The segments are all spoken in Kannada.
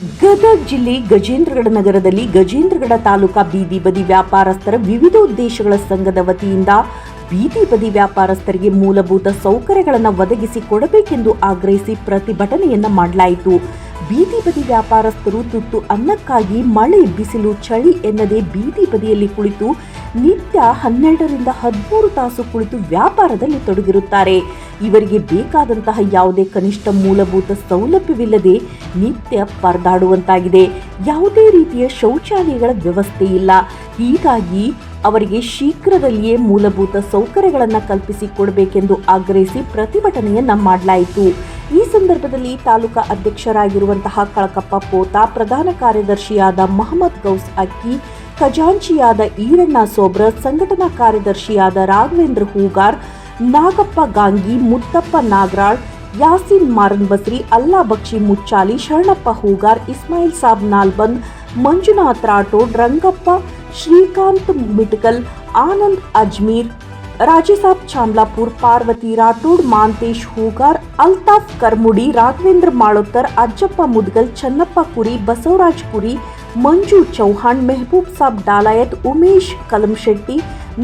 ಗದಗ ಜಿಲ್ಲೆ ಗಜೇಂದ್ರಗಡ ನಗರದಲ್ಲಿ ಗಜೇಂದ್ರಗಡ ತಾಲೂಕಾ ಬೀದಿ ಬದಿ ವ್ಯಾಪಾರಸ್ಥರ ವಿವಿಧ ಉದ್ದೇಶಗಳ ಸಂಘದ ವತಿಯಿಂದ ಬೀದಿ ಬದಿ ವ್ಯಾಪಾರಸ್ಥರಿಗೆ ಮೂಲಭೂತ ಸೌಕರ್ಯಗಳನ್ನು ಒದಗಿಸಿ ಕೊಡಬೇಕೆಂದು ಆಗ್ರಹಿಸಿ ಪ್ರತಿಭಟನೆಯನ್ನ ಮಾಡಲಾಯಿತು. ಬೀದಿ ಬದಿ ವ್ಯಾಪಾರಸ್ಥರು ತುತ್ತು ಅನ್ನಕ್ಕಾಗಿ ಮಳೆ ಬಿಸಿಲು ಚಳಿ ಎನ್ನದೆ ಬೀದಿ ಬದಿಯಲ್ಲಿ ಕುಳಿತು ನಿತ್ಯ ಹನ್ನೆರಡರಿಂದ ಹದಿಮೂರು ತಾಸು ಕುಳಿತು ವ್ಯಾಪಾರದಲ್ಲಿ ತೊಡಗಿರುತ್ತಾರೆ. ಇವರಿಗೆ ಬೇಕಾದಂತಹ ಯಾವುದೇ ಕನಿಷ್ಠ ಮೂಲಭೂತ ಸೌಲಭ್ಯವಿಲ್ಲದೆ ನಿತ್ಯ ಪರದಾಡುವಂತಾಗಿದೆ. ಯಾವುದೇ ರೀತಿಯ ಶೌಚಾಲಯಗಳ ವ್ಯವಸ್ಥೆ ಇಲ್ಲ. ಹೀಗಾಗಿ ಅವರಿಗೆ ಶೀಘ್ರದಲ್ಲಿಯೇ ಮೂಲಭೂತ ಸೌಕರ್ಯಗಳನ್ನು ಕಲ್ಪಿಸಿ ಕೊಡಬೇಕೆಂದು ಆಗ್ರಹಿಸಿ ಪ್ರತಿಭಟನೆಯನ್ನ ಮಾಡಲಾಯಿತು. ಈ ಸಂದರ್ಭದಲ್ಲಿ ತಾಲೂಕಾ ಅಧ್ಯಕ್ಷರಾಗಿರುವಂತಹ ಕಳಕಪ್ಪ ಪೋತ, ಪ್ರಧಾನ ಕಾರ್ಯದರ್ಶಿಯಾದ ಮಹಮ್ಮದ್ ಗೌಸ್ ಅಕ್ಕಿ, ಖಜಾಂಚಿಯಾದ ಈರಣ್ಣ ಸೋಬ್ರ, ಸಂಘಟನಾ ಕಾರ್ಯದರ್ಶಿಯಾದ ರಾಘವೇಂದ್ರ ಹೂಗಾರ್, ನಾಗಪ್ಪ ಗಾಂಗಿ, ಮುತ್ತಪ್ಪ ನಾಗರಾಳ್, ಯಾಸೀನ್ ಮಾರನ್ ಬಸ್ರಿ ಅಲ್ಲಾ ಬಕ್ಷಿ ಮುಚ್ಚಾಲಿ, ಶರಣಪ್ಪ ಹೂಗಾರ್, ಇಸ್ಮಾಯಿಲ್ ಸಾಬ್ ನಾಲ್ಬಂದ್, ಮಂಜುನಾಥ್ ರಾಠೋಡ್, ರಂಗಪ್ಪ ಶ್ರೀಕಾಂತ್ ಮಿಟ್ಕಲ್, ಆನಂದ್ ಅಜ್ಮೀರ್ ರಾಜೇಸಾಬ್ ಚಾಮ್ಲಾಪುರ್, ಪಾರ್ವತಿ ರಾಠೋಡ್ ಮಾಂತೇಶ್, ಹೂಗಾರ್, ಅಲ್ತಾಫ್, ಕರ್ಮುಡಿ, ರಾಘವೇಂದ್ರ ಮಾಳೋತ್ತರ್, ಅಜ್ಜಪ್ಪ ಮುದ್ಗಲ್, ಚನ್ನಪ್ಪ ಕುರಿ, ಬಸವರಾಜ್ ಪುರಿ ಮಂಜು ಚೌಹಾಣ್, ಮೆಹಬೂಬ್ ಸಾಬ್ ಡಾಲಾಯತ್, ಉಮೇಶ್ ಕಲಂಶೆಟ್ಟಿ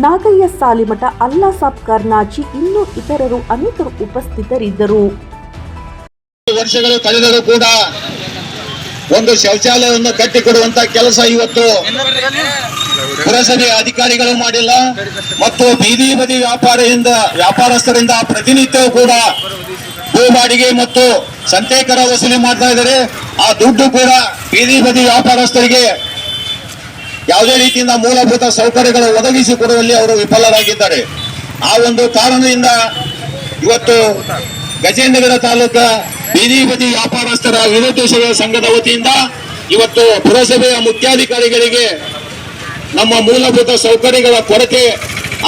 ನಾಗಯ್ಯ ಸಾಲಿಮಠ, ಅಲ್ಲಾ ಸಾಬ್ ಕರ್ನಾಚಿ ಇನ್ನೂ ಇತರರು ಅನೇಕರು ಉಪಸ್ಥಿತರಿದ್ದರು. ಒಂದು ಶೌಚಾಲಯವನ್ನು ಕಟ್ಟಿಕೊಡುವಂತ ಕೆಲಸ ಇವತ್ತು ಪುರಸಭೆ ಅಧಿಕಾರಿಗಳು ಮಾಡಿಲ್ಲ. ಮತ್ತು ಬೀದಿ ಬದಿ ವ್ಯಾಪಾರದಿಂದ, ವ್ಯಾಪಾರಸ್ಥರಿಂದ ಪ್ರತಿನಿತ್ಯವೂ ಕೂಡ ಭೂ ಬಾಡಿಗೆ ಮತ್ತು ಸಂತೇಕರ ವಸೂಲಿ ಮಾಡ್ತಾ ಇದ್ದಾರೆ. ಆ ದುಡ್ಡು ಕೂಡ ಬೀದಿ ಬದಿ ವ್ಯಾಪಾರಸ್ಥರಿಗೆ ಯಾವುದೇ ರೀತಿಯಿಂದ ಮೂಲಭೂತ ಸೌಕರ್ಯಗಳು ಒದಗಿಸಿ ಕೊಡುವಲ್ಲಿ ಅವರು ವಿಫಲರಾಗಿದ್ದಾರೆ. ಆ ಒಂದು ಕಾರಣದಿಂದ ಇವತ್ತು ಗಜೇಂದ್ರಗಡ ತಾಲೂಕ ಬೀದಿ ಬದಿ ವ್ಯಾಪಾರಸ್ಥರ ವಿರೋಧ ಸಂಘದ ವತಿಯಿಂದ ಇವತ್ತು ಪುರಸಭೆಯ ಮುಖ್ಯಾಧಿಕಾರಿಗಳಿಗೆ ನಮ್ಮ ಮೂಲಭೂತ ಸೌಕರ್ಯಗಳ ಕೊರತೆ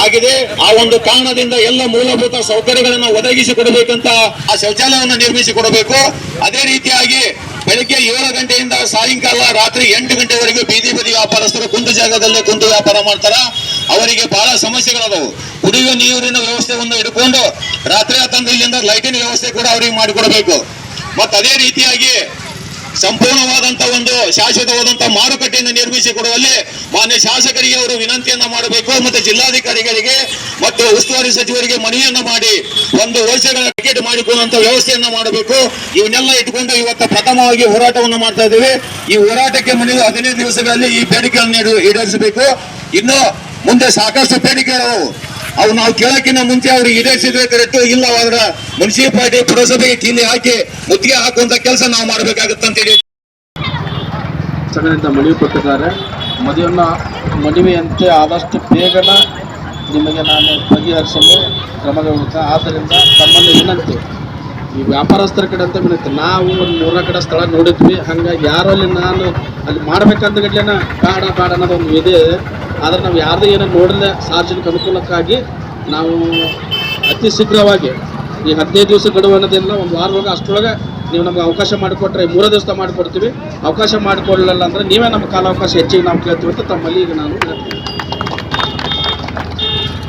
ಆಗಿದೆ. ಆ ಒಂದು ಕಾರಣದಿಂದ ಎಲ್ಲ ಮೂಲಭೂತ ಸೌಕರ್ಯಗಳನ್ನು ಒದಗಿಸಿ ಕೊಡಬೇಕಂತ ಆ ಶೌಚಾಲಯವನ್ನು ನಿರ್ಮಿಸಿ ಕೊಡಬೇಕು. ಅದೇ ರೀತಿಯಾಗಿ ಬೆಳಿಗ್ಗೆ ಏಳು ಗಂಟೆಯಿಂದ ಸಾಯಂಕಾಲ ರಾತ್ರಿ ಎಂಟು ಗಂಟೆವರೆಗೂ ಬೀದಿ ಬದಿ ವ್ಯಾಪಾರಸ್ಥರು ಕುಂದು ಜಾಗದಲ್ಲೇ ಕುಂದು ವ್ಯಾಪಾರ ಮಾಡ್ತಾರ. ಅವರಿಗೆ ಬಹಳ ಸಮಸ್ಯೆಗಳದವು. ಕುಡಿಯುವ ನೀರಿನ ವ್ಯವಸ್ಥೆಯನ್ನು ಇಟ್ಕೊಂಡು ರಾತ್ರಿ ಆತಂದ್ರೆ ಇಲ್ಲಿಂದ ಲೈಟಿನ ವ್ಯವಸ್ಥೆ ಕೂಡ ಅವರಿಗೆ ಮಾಡಿಕೊಡಬೇಕು. ಮತ್ತು ಅದೇ ರೀತಿಯಾಗಿ ಸಂಪೂರ್ಣವಾದಂತ ಒಂದು ಶಾಶ್ವತವಾದಂತ ಮಾರುಕಟ್ಟೆಯನ್ನು ನಿರ್ಮಿಸಿ ಕೊಡುವಲ್ಲಿ ಮಾನ್ಯ ಶಾಸಕರಿಗೆ ಅವರು ವಿನಂತಿಯನ್ನ ಮಾಡಬೇಕು ಮತ್ತೆ ಜಿಲ್ಲಾಧಿಕಾರಿಗಳಿಗೆ ಮತ್ತು ಉಸ್ತುವಾರಿ ಸಚಿವರಿಗೆ ಮನವಿಯನ್ನ ಮಾಡಿ ಒಂದು ವರ್ಷಗಳ ಟಿಕೆಟ್ ಮಾಡಿಕೊಳ್ಳುವಂತ ವ್ಯವಸ್ಥೆಯನ್ನ ಮಾಡಬೇಕು. ಇವನ್ನೆಲ್ಲ ಇಟ್ಕೊಂಡು ಇವತ್ತು ಪ್ರಥಮವಾಗಿ ಹೋರಾಟವನ್ನು ಮಾಡ್ತಾ ಇದ್ದೇವೆ. ಈ ಹೋರಾಟಕ್ಕೆ ಮುನ್ನ ಹದಿನೈದು ದಿವಸಗಳಲ್ಲಿ ಈ ಬೇಡಿಕೆಯನ್ನು ಈಡೇ- ಈಡೇರಿಸಬೇಕು. ಇನ್ನು ಮುಂದೆ ಸಾಕಷ್ಟು ಬೇಡಿಕೆಗಳು ಅವು ನಾವು ಕೇಳಕ್ಕಿಂತ ಮುಂಚೆ ಅವ್ರಿಗೆ ಈಡೇರಿಸಿದ್ರೆ ಕರೆಕ್ಟ್ ಇಲ್ಲ, ಅವರ ಮುನ್ಸಿಪಾಲಿಟಿ ಪುರಸಭೆಗೆ ಕೀಲಿ ಹಾಕಿ ಮುತ್ತಿಗೆ ಹಾಕುವಂತ ಕೆಲಸ ನಾವು ಮಾಡಬೇಕಾಗುತ್ತಂತೇಳಿ ಸಣ್ಣದಿಂದ ಮನವಿ ಕೊಟ್ಟಿದ್ದಾರೆ. ಮದುವೆಯನ್ನು, ಮದುವೆಯಂತೆ ಆದಷ್ಟು ಬೇಗನ ನಿಮಗೆ ನಾನು ಬಗೆಹರಿಸಲು ಕ್ರಮಗೊಳ್ಳುತ್ತೆ ಆದ್ದರಿಂದ ತಮ್ಮಲ್ಲಿ ವಿನಂತಿ, ಈ ವ್ಯಾಪಾರಸ್ಥರ ಕಡೆ ಅಂತ ಬಿಡುತ್ತೆ ನಾವು ಒಂದು ಮೂರನೇ ಕಡೆ ಸ್ಥಳ ನೋಡಿದ್ವಿ. ಹಂಗಾಗಿ ಯಾರು ಅಲ್ಲಿ ನಾನು ಅಲ್ಲಿ ಮಾಡ್ಬೇಕಂತ ಗಟ್ಲೆನ ಕಾಡ ಬೇಡ ಅನ್ನೋದು ಒಂದು ಇದೆ. ಆದರೆ ನಾವು ಯಾರ್ದು ಏನೋ ನೋಡಿದ್ರೆ ಸಾರ್ವಜನಿಕ ಅನುಕೂಲಕ್ಕಾಗಿ ನಾವು ಅತಿ ಶೀಘ್ರವಾಗಿ ಈ ಹದಿನೈದು ದಿವಸ ಗಡುವು ಅನ್ನೋದೆಲ್ಲ ಒಂದು ವಾರದೊಳಗೆ ಅಷ್ಟರೊಳಗೆ ನೀವು ನಮ್ಗೆ ಅವಕಾಶ ಮಾಡಿಕೊಟ್ರೆ, ಮೂರೇ ದಿವಸ ಮಾಡಿಕೊಡ್ತೀವಿ. ಅವಕಾಶ ಮಾಡಿಕೊಡಲಿಲ್ಲ ಅಂದರೆ ನೀವೇ ನಮ್ಮ ಕಾಲಾವಕಾಶ ಹೆಚ್ಚಿಗೆ ನಾವು ಕೇಳ್ತೀವಿ ಅಂತ ತಮ್ಮಲ್ಲಿ ಈಗ ನಾನು ಹೇಳ್ತೀನಿ.